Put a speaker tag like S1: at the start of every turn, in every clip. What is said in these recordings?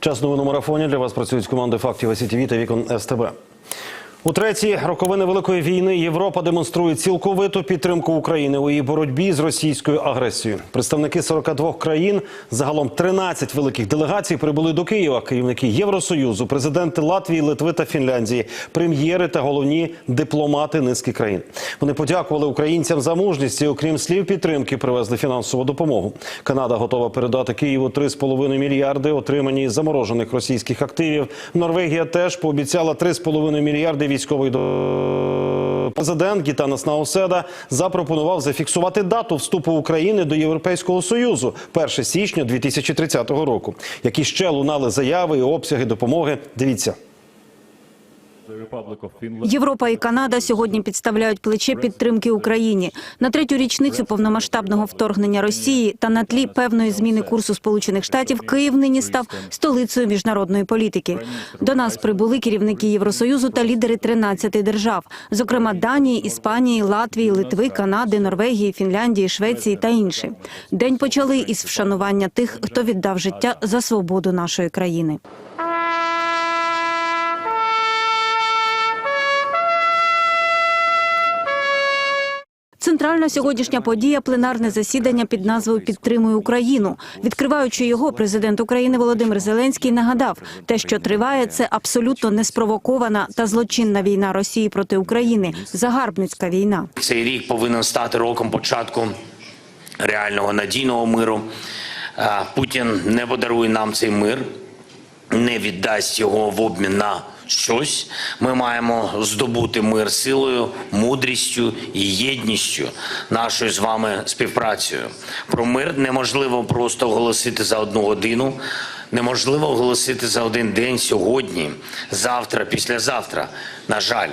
S1: Час новин у марафоні для вас працюють команди фактів СІТВ та вікон СТБ. У третій роковини великої війни Європа демонструє цілковиту підтримку України у її боротьбі з російською агресією. Представники 42 країн, загалом 13 великих делегацій прибули до Києва. Керівники Євросоюзу, президенти Латвії, Литви та Фінляндії, прем'єри та головні дипломати низки країн. Вони подякували українцям за мужність і, окрім слів підтримки, привезли фінансову допомогу. Канада готова передати Києву 3,5 мільярди, отримані заморожених російських активів. Норвегія теж пообіцяла 3,5 мільярди військової президент Гітанас Науседа запропонував зафіксувати дату вступу України до Європейського союзу 1 січня 2030 року. Які ще лунали заяви і обсяги допомоги. Дивіться.
S2: Європа і Канада сьогодні підставляють плече підтримки Україні на третю річницю повномасштабного вторгнення Росії та на тлі певної зміни курсу Сполучених Штатів Київ нині став столицею міжнародної політики. До нас прибули керівники Євросоюзу та лідери 13 держав, зокрема Данії, Іспанії, Латвії, Литви, Канади, Норвегії, Фінляндії, Швеції та інші. День почали із вшанування тих, хто віддав життя за свободу нашої країни. Центральна сьогоднішня подія пленарне засідання під назвою Підтримуй Україну. Відкриваючи його, президент України Володимир Зеленський нагадав, те, що триває, це абсолютно неспровокована та злочинна війна Росії проти України, загарбницька війна.
S3: Цей рік повинен стати роком початку реального надійного миру. Путін не подарує нам цей мир, не віддасть його в обмін на щось. Ми маємо здобути мир силою, мудрістю і єдністю нашою з вами співпрацею. Про мир неможливо просто оголосити за одну годину. Неможливо оголосити за один день сьогодні, завтра, післязавтра. На жаль,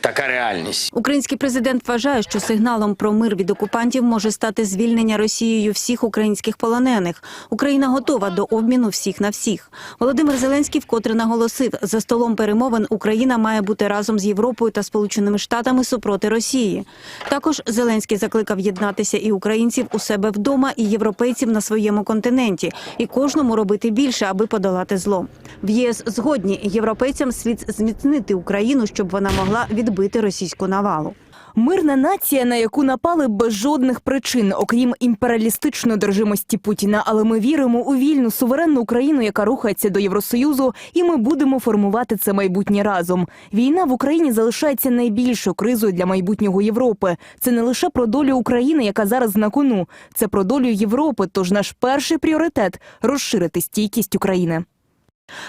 S3: така реальність.
S2: Український президент вважає, що сигналом про мир від окупантів може стати звільнення Росією всіх українських полонених. Україна готова до обміну всіх на всіх. Володимир Зеленський вкотре наголосив, за столом перемовин Україна має бути разом з Європою та Сполученими Штатами супроти Росії. Також Зеленський закликав єднатися і українців у себе вдома, і європейців на своєму континенті, і кожному робити більше, аби подолати зло. В єС згодні європейцям слід зміцнити Україну, щоб вона могла відбити російську навалу.
S4: Мирна нація, на яку напали без жодних причин, окрім імперіалістичної держимості Путіна. Але ми віримо у вільну суверенну Україну, яка рухається до Євросоюзу, і ми будемо формувати це майбутнє разом. Війна в Україні залишається найбільшою кризою для майбутнього Європи. Це не лише про долю України, яка зараз на кону, це про долю Європи. Тож наш перший пріоритет розширити стійкість України.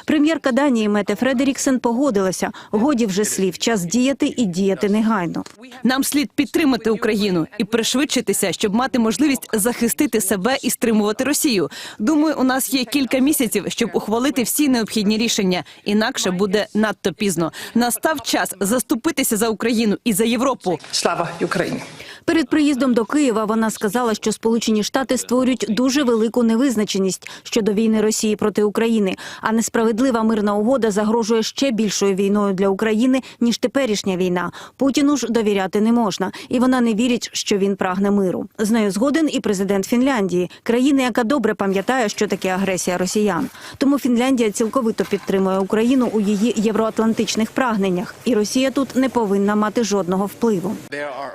S2: Прем'єрка Данії Мете Фредеріксен погодилася. Годі вже слів, час діяти і діяти негайно.
S5: Нам слід підтримати Україну і пришвидшитися, щоб мати можливість захистити себе і стримувати Росію. Думаю, у нас є кілька місяців, щоб ухвалити всі необхідні рішення. Інакше буде надто пізно. Настав час заступитися за Україну і за Європу.
S6: Слава Україні!
S2: Перед приїздом до Києва вона сказала, що Сполучені Штати створюють дуже велику невизначеність щодо війни Росії проти України. А несправедлива мирна угода загрожує ще більшою війною для України ніж теперішня війна. Путіну ж довіряти не можна, і вона не вірить, що він прагне миру. З нею згоден і президент Фінляндії, країни, яка добре пам'ятає, що таке агресія росіян. Тому Фінляндія цілковито підтримує Україну у її євроатлантичних прагненнях, і Росія тут не повинна мати жодного впливу.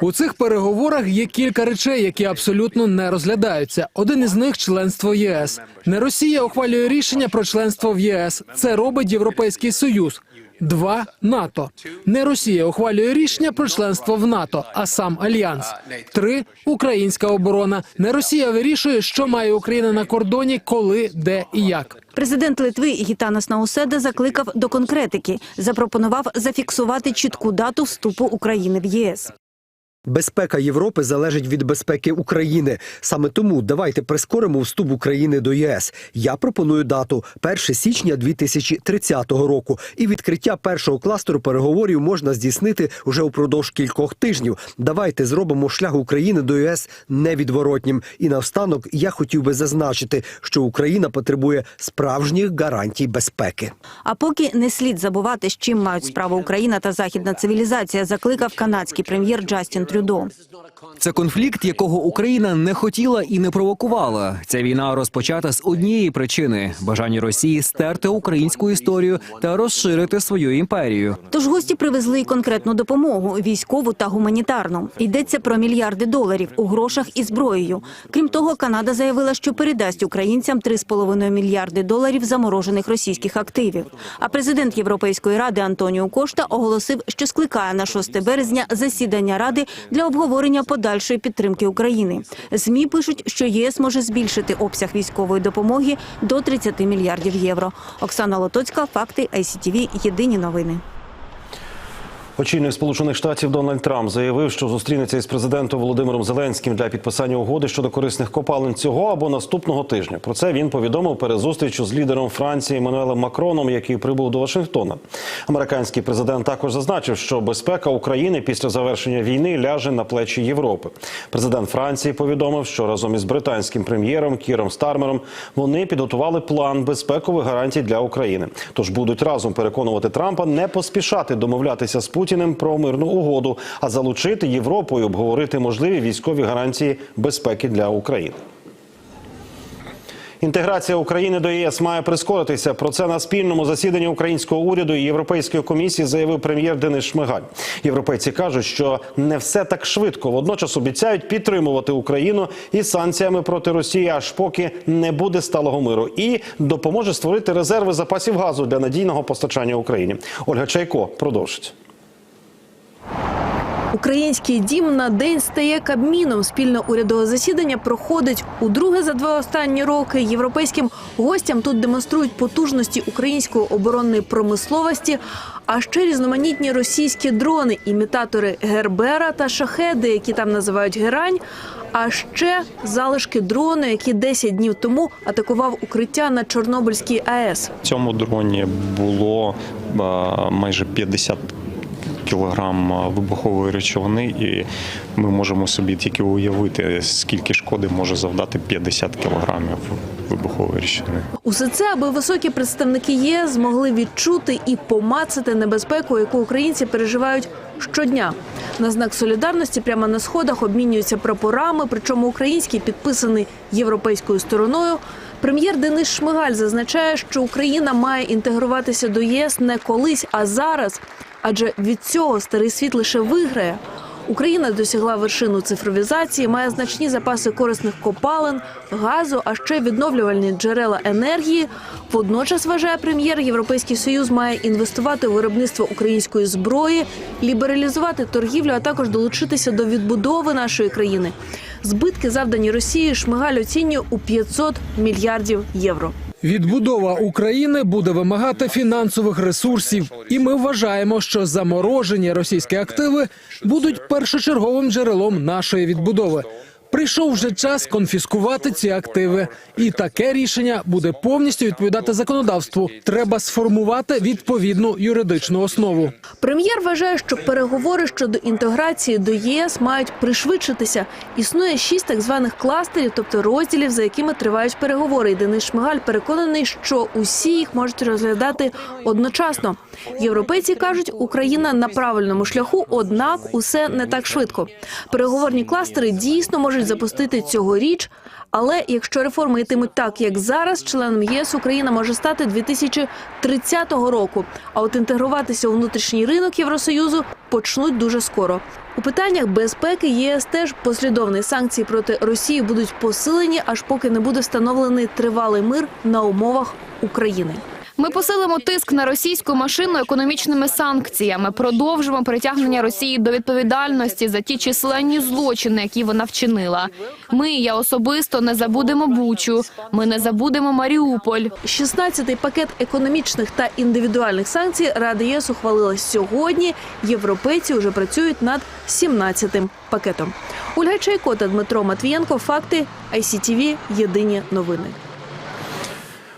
S7: У цих переговорах є кілька речей, які абсолютно не розглядаються. Один із них членство ЄС. Не Росія ухвалює рішення про членство в ЄС. Це робить Європейський Союз. Два НАТО. Не Росія ухвалює рішення про членство в НАТО, а сам альянс. Три українська оборона. Не Росія вирішує, що має Україна на кордоні, коли, де і як.
S2: Президент Литви Гітанас Науседа закликав до конкретики, запропонував зафіксувати чітку дату вступу України в ЄС.
S8: Безпека Європи залежить від безпеки України. Саме тому давайте прискоримо вступ України до ЄС. Я пропоную дату 1 січня 2030 року. І відкриття першого кластеру переговорів можна здійснити уже упродовж кількох тижнів. Давайте зробимо шлях України до ЄС невідворотнім. І наостанок я хотів би зазначити, що Україна потребує справжніх гарантій безпеки.
S2: А поки не слід забувати, з чим мають справу Україна та західна цивілізація, закликав канадський прем'єр Джастін Трюдо.
S6: Це конфлікт, якого Україна не хотіла і не провокувала. Ця війна розпочата з однієї причини бажання Росії стерти українську історію та розширити свою імперію.
S2: Тож гості привезли й конкретну допомогу військову та гуманітарну. Йдеться про мільярди доларів у грошах і зброєю. Крім того, Канада заявила, що передасть українцям 3,5 мільярди доларів заморожених російських активів. А президент Європейської ради Антоніо Кошта оголосив, що скликає на 6 березня засідання ради для обговорення подальшої підтримки України. Змі пишуть, що єС може збільшити обсяг військової допомоги до 30 мільярдів євро. Оксана Лотоцька, факти ICTV, Єдині новини.
S1: Очільник Сполучених Штатів Дональд Трамп заявив, що зустрінеться із президентом Володимиром Зеленським для підписання угоди щодо корисних копалин цього або наступного тижня. Про це він повідомив перед зустрічю з лідером Франції Еммануелем Макроном, який прибув до Вашингтона. Американський президент також зазначив, що безпека України після завершення війни ляже на плечі Європи. Президент Франції повідомив, що разом із британським прем'єром Кіром Стармером вони підготували план безпекових гарантій для України. Тож будуть разом переконувати Трампа не поспішати домовлятися з Путіним про мирну угоду, а залучити Європу і обговорити можливі військові гарантії безпеки для України. Інтеграція України до ЄС має прискоритися. Про це на спільному засіданні українського уряду і Європейської комісії заявив прем'єр Денис Шмигаль. Європейці кажуть, що не все так швидко. Водночас обіцяють підтримувати Україну із санкціями проти Росії, аж поки не буде сталого миру, і допоможе створити резерви запасів газу для надійного постачання Україні. Ольга Чайко продовжить.
S9: Український дім на день стає кабміном. Спільне урядове засідання проходить удруге за два останні роки. Європейським гостям тут демонструють потужності української оборонної промисловості, а ще різноманітні російські дрони, імітатори Гербера та шахеди, які там називають герань. А ще залишки дрону, який 10 днів тому атакував укриття на Чорнобильській АЕС.
S10: Цьому дроні було майже 50 кілограм вибухової речовини, і ми можемо собі тільки уявити, скільки шкоди може завдати 50 кілограмів вибухової речовини.
S9: Усе це, аби високі представники ЄС змогли відчути і помацати небезпеку, яку українці переживають щодня. На знак солідарності прямо на сходах обмінюються прапорами, причому український підписаний європейською стороною. Прем'єр Денис Шмигаль зазначає, що Україна має інтегруватися до ЄС не колись, а зараз. Адже від цього старий світ лише виграє. Україна досягла вершину цифровізації, має значні запаси корисних копалин, газу, а ще відновлювальні джерела енергії. Водночас вважає прем'єр, Європейський союз має інвестувати у виробництво української зброї, лібералізувати торгівлю, а також долучитися до відбудови нашої країни. Збитки, завдані Росії, Шмигаль оцінює у 500 мільярдів євро.
S7: Відбудова України буде вимагати фінансових ресурсів, і ми вважаємо, що заморожені російські активи будуть першочерговим джерелом нашої відбудови. Прийшов вже час конфіскувати ці активи, і таке рішення буде повністю відповідати законодавству. Треба сформувати відповідну юридичну основу.
S9: Прем'єр вважає, що переговори щодо інтеграції до ЄС мають пришвидшитися. Існує шість так званих кластерів, тобто розділів, за якими тривають переговори. І Денис Шмигаль переконаний, що усі їх можуть розглядати одночасно. Європейці кажуть, Україна на правильному шляху, однак усе не так швидко. Переговорні кластери дійсно можуть запустити цьогоріч. Але якщо реформи йтимуть так, як зараз, членом ЄС Україна може стати 2030 року. А от інтегруватися у внутрішній ринок Євросоюзу почнуть дуже скоро. У питаннях безпеки ЄС теж послідовні санкції проти Росії будуть посилені, аж поки не буде встановлений тривалий мир на умовах України.
S11: Ми посилимо тиск на російську машину економічними санкціями. Продовжимо притягнення Росії до відповідальності за ті численні злочини, які вона вчинила. Ми, я особисто, не забудемо Бучу. Ми не забудемо Маріуполь.
S9: 16-й пакет економічних та індивідуальних санкцій Рада ЄС ухвалила сьогодні. Європейці вже працюють над 17-тим пакетом. Ольга Чайко та Дмитро Матвієнко. Факти ICTV. Єдині новини.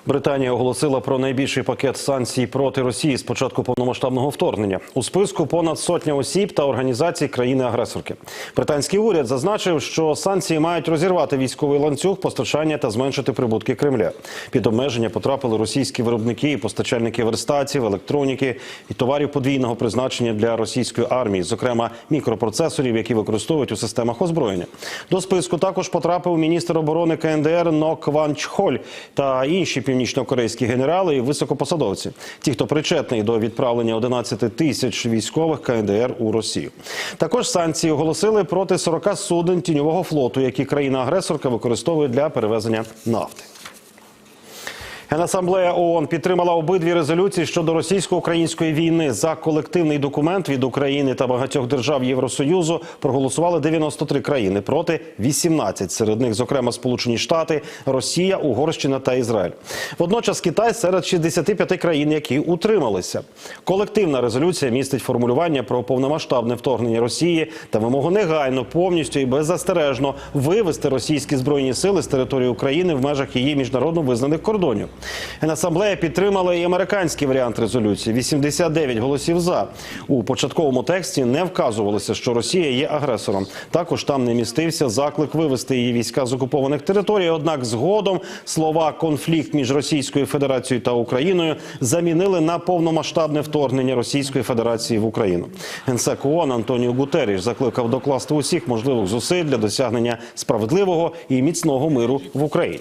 S1: Британія оголосила про найбільший пакет санкцій проти Росії з початку повномасштабного вторгнення. У списку понад сотня осіб та організацій країни-агресорки. Британський уряд зазначив, що санкції мають розірвати військовий ланцюг постачання та зменшити прибутки Кремля. Під обмеження потрапили російські виробники і постачальники верстатів, електроніки і товарів подвійного призначення для російської армії, зокрема мікропроцесорів, які використовують у системах озброєння. До списку також потрапив міністр оборони КНДР Нок Ван Чхоль та інші північнокорейські генерали і високопосадовці. Ті, хто причетний до відправлення 11 тисяч військових КНДР у Росію. Також санкції оголосили проти 40 суден тіньового флоту, які країна-агресорка використовує для перевезення нафти. Генасамблея ООН підтримала обидві резолюції щодо російсько-української війни. За колективний документ від України та багатьох держав Євросоюзу проголосували 93 країни проти 18. Серед них, зокрема, Сполучені Штати, Росія, Угорщина та Ізраїль. Водночас Китай серед 65 країн, які утрималися. Колективна резолюція містить формулювання про повномасштабне вторгнення Росії та вимогу негайно, повністю і беззастережно вивести російські збройні сили з території України в межах її міжнародно визнаних кордонів. Генасамблея підтримала і американський варіант резолюції 89 голосів за. У початковому тексті не вказувалося, що Росія є агресором. Також там не містився заклик вивести її війська з окупованих територій. Однак згодом слова конфлікт між Російською Федерацією та Україною замінили на повномасштабне вторгнення Російської Федерації в Україну. Генсек ООН Антоніо Гутеріш закликав докласти усіх можливих зусиль для досягнення справедливого і міцного миру в Україні.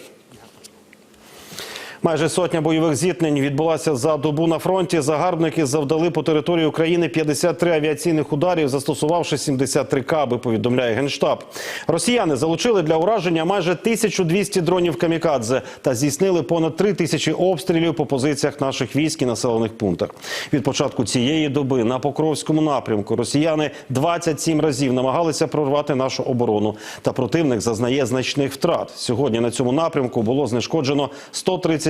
S1: Майже сотня бойових зіткнень відбулася за добу на фронті. Загарбники завдали по території України 53 авіаційних ударів, застосувавши 73 каби. Повідомляє генштаб. Росіяни залучили для ураження майже 1200 дронів камікадзе та здійснили понад 3 тисячі обстрілів по позиціях наших військ і населених пунктах. Від початку цієї доби на Покровському напрямку росіяни 27 разів намагалися прорвати нашу оборону. Та противник зазнає значних втрат. Сьогодні на цьому напрямку було знешкоджено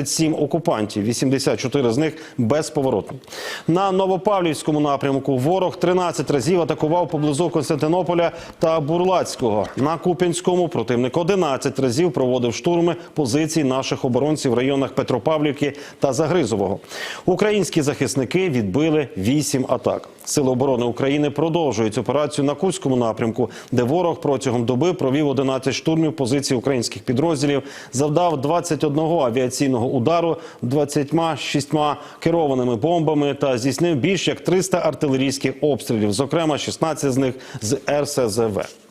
S1: 137 окупантів, 84 з них безповоротно. На Новопавлівському напрямку ворог 13 разів атакував поблизу Константинополя та Бурлацького. На Куп'янському противник 11 разів проводив штурми позицій наших оборонців в районах Петропавлівки та Загризового. Українські захисники відбили 8 атак. Сили оборони України продовжують операцію на Курському напрямку, де ворог протягом доби провів 11 штурмів позицій українських підрозділів, завдав 21 авіаційного удару 26 керованими бомбами та здійснив більш як 300 артилерійських обстрілів, зокрема 16 з них з РСЗВ.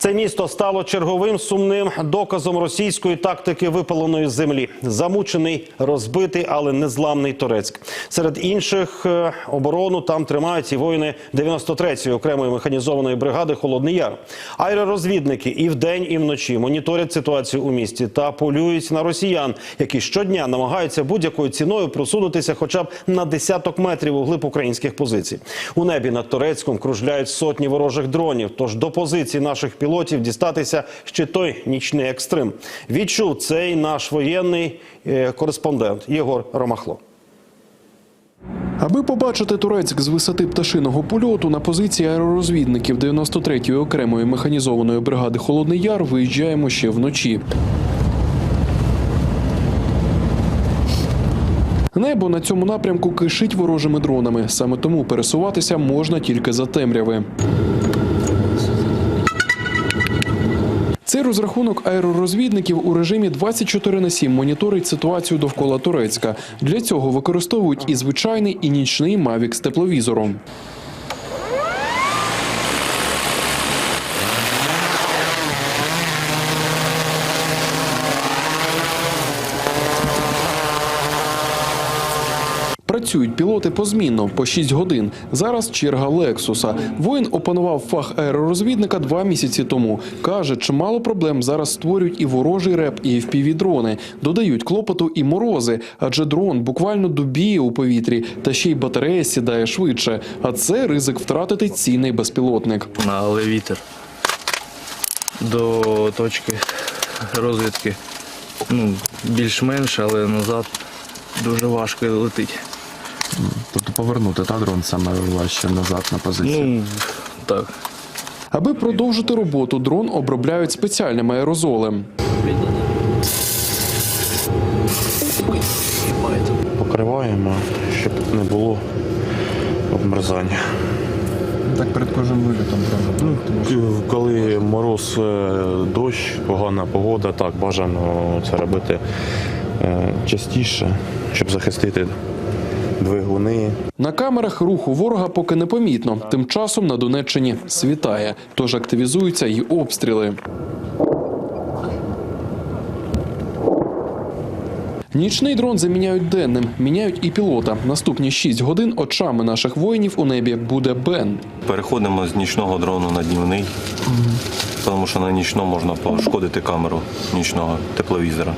S1: Це місто стало черговим сумним доказом російської тактики випаленої землі. Замучений, розбитий, але незламний Торецьк. Серед інших е, оборону там тримають і воїни 93-ї окремої механізованої бригади Холодний Яр. Аеророзвідники і вдень, і вночі моніторять ситуацію у місті та полюють на росіян, які щодня намагаються будь-якою ціною просунутися, хоча б на десяток метрів у глиб українських позицій. У небі над Торецьком кружляють сотні ворожих дронів. Тож до позицій наших пілотів дістатися ще той нічний екстрим. Відчув цей наш воєнний е, кореспондент Єгор Ромахло.
S12: Аби побачити Турецьк з висоти пташиного польоту на позиції аеророзвідників 93-ї окремої механізованої бригади Холодний Яр виїжджаємо ще вночі. Небо на цьому напрямку кишить ворожими дронами. Саме тому пересуватися можна тільки за темряви. Цей розрахунок аеророзвідників у режимі 24 на 7 моніторить ситуацію довкола Турецька. Для цього використовують і звичайний, і нічний мавік з тепловізором. Працюють пілоти позмінно по 6 годин. Зараз черга Лексуса. Воїн опанував фах аеророзвідника два місяці тому. Каже, чимало проблем зараз створюють і ворожий реп, і fpv дрони. Додають клопоту і морози, адже дрон буквально дубіє у повітрі, та ще й батарея сідає швидше. А це ризик втратити цінний безпілотник.
S13: але вітер до точки розвідки. Ну, більш-менш, але назад дуже важко летить.
S14: Тобто повернути та дрон саме важче назад на позицію.
S13: Ну, так.
S12: Аби продовжити роботу, дрон обробляють спеціальним аерозолем.
S10: Покриваємо, щоб не було обмерзання.
S14: Так перед кожним вилітом треба.
S10: Ну, коли мороз, е, дощ, погана погода, так бажано це робити е, частіше, щоб захистити двигуни.
S12: На камерах руху ворога поки не помітно. Тим часом на Донеччині світає, тож активізуються й обстріли. Нічний дрон заміняють денним, міняють і пілота. Наступні 6 годин очами наших воїнів у небі буде Бен.
S15: Переходимо з нічного дрону на днівний, тому що на нічному можна пошкодити камеру нічного тепловізора.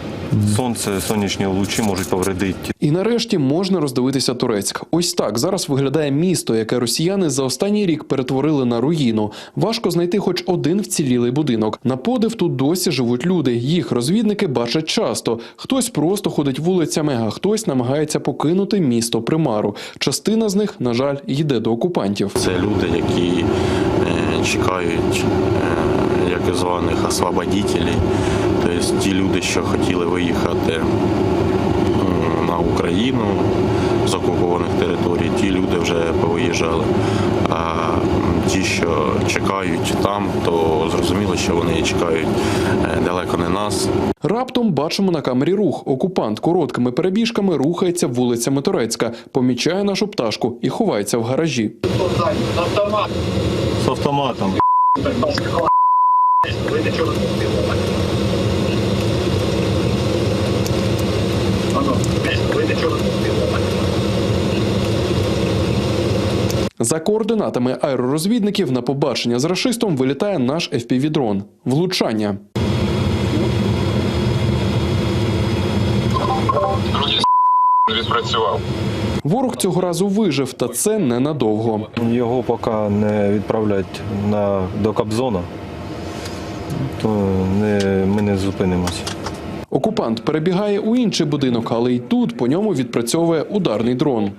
S15: Сонце, сонячні лучі можуть повредити
S12: І нарешті можна роздивитися Турецьк. Ось так зараз виглядає місто, яке росіяни за останній рік перетворили на руїну. Важко знайти хоч один вцілілий будинок. На подив тут досі живуть люди. Їх розвідники бачать часто. Хтось просто ходить вулицями, а хтось намагається покинути місто примару. Частина з них, на жаль, йде до окупантів.
S15: Це люди, які е, чекають е, як званих освободителей. Тобто ті люди, що хотіли виїхати на Україну з окупованих територій, ті люди вже повиїжджали. А ті, що чекають там, то зрозуміло, що вони чекають е, далеко не нас.
S12: Раптом бачимо на камері рух. Окупант короткими перебіжками рухається вулицями Турецька, помічає нашу пташку і ховається в гаражі.
S15: З автоматом.
S12: За координатами аеророзвідників на побачення з рашистом вилітає наш FPV-дрон. Влучання. Ворог цього разу вижив, та це ненадовго.
S15: Його поки не відправлять на, до Кобзона, то не, ми не зупинимося.
S12: Окупант перебігає у інший будинок, але й тут по ньому відпрацьовує ударний дрон.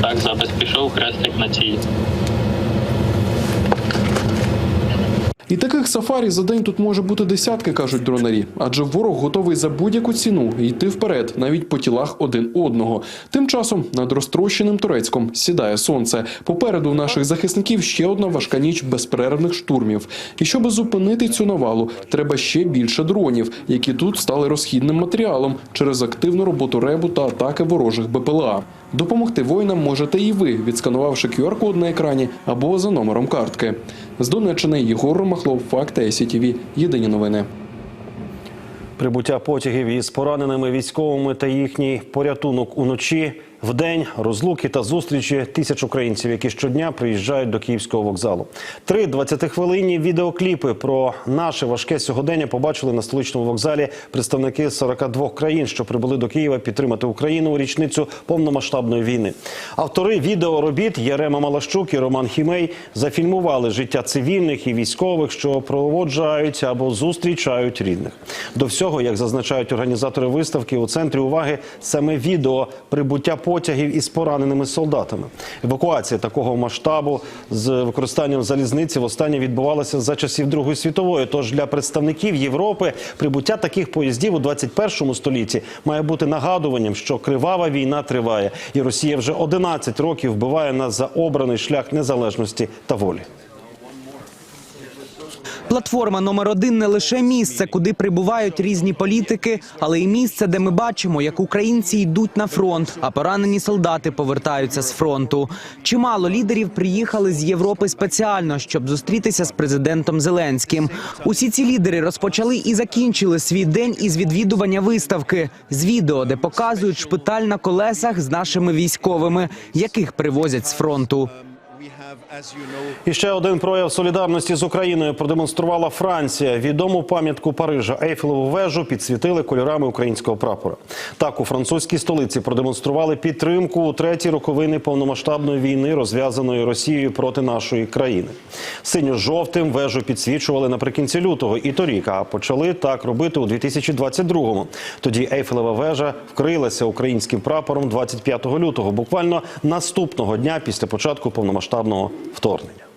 S13: Так, запис пішов, хрестик на цій.
S12: І таких сафарі за день тут може бути десятки, кажуть дронарі. Адже ворог готовий за будь-яку ціну йти вперед, навіть по тілах один одного. Тим часом над розтрощеним турецьком сідає сонце. Попереду у наших захисників ще одна важка ніч безперервних штурмів. І щоб зупинити цю навалу, треба ще більше дронів, які тут стали розхідним матеріалом через активну роботу ребу та атаки ворожих БПЛА. Допомогти воїнам можете і ви, відсканувавши QR-код на екрані або за номером картки. З Донеччини Єгор Ромахлов, Факти СІТВ. Єдині новини.
S1: Прибуття потягів із пораненими військовими та їхній порятунок уночі. Вдень розлуки та зустрічі тисяч українців, які щодня приїжджають до київського вокзалу. Три 20-хвилинні відеокліпи про наше важке сьогодення побачили на столичному вокзалі представники 42 країн, що прибули до Києва підтримати Україну у річницю повномасштабної війни. Автори відеоробіт Ярема Малащук і Роман Хімей зафільмували життя цивільних і військових, що проводжають або зустрічають рідних. До всього, як зазначають організатори виставки, у центрі уваги саме відео прибуття потягів із пораненими солдатами. Евакуація такого масштабу з використанням залізниці востаннє відбувалася за часів Другої світової. Тож для представників Європи прибуття таких поїздів у 21 столітті має бути нагадуванням, що кривава війна триває, і Росія вже 11 років вбиває нас за обраний шлях незалежності та волі.
S16: Платформа номер один не лише місце, куди прибувають різні політики, але й місце, де ми бачимо, як українці йдуть на фронт, а поранені солдати повертаються з фронту. Чимало лідерів приїхали з Європи спеціально, щоб зустрітися з президентом Зеленським. Усі ці лідери розпочали і закінчили свій день із відвідування виставки з відео, де показують шпиталь на колесах з нашими військовими, яких привозять з фронту.
S1: І ще один прояв солідарності з Україною продемонструвала Франція. Відому пам'ятку Парижа Ейфелеву вежу підсвітили кольорами українського прапора. Так у французькій столиці продемонстрували підтримку у треті роковини повномасштабної війни, розв'язаної Росією проти нашої країни. Синьо-жовтим вежу підсвічували наприкінці лютого і торік, а почали так робити у 2022-му. Тоді Ейфелева вежа вкрилася українським прапором 25 лютого, буквально наступного дня після початку повномасштабного вторгнення.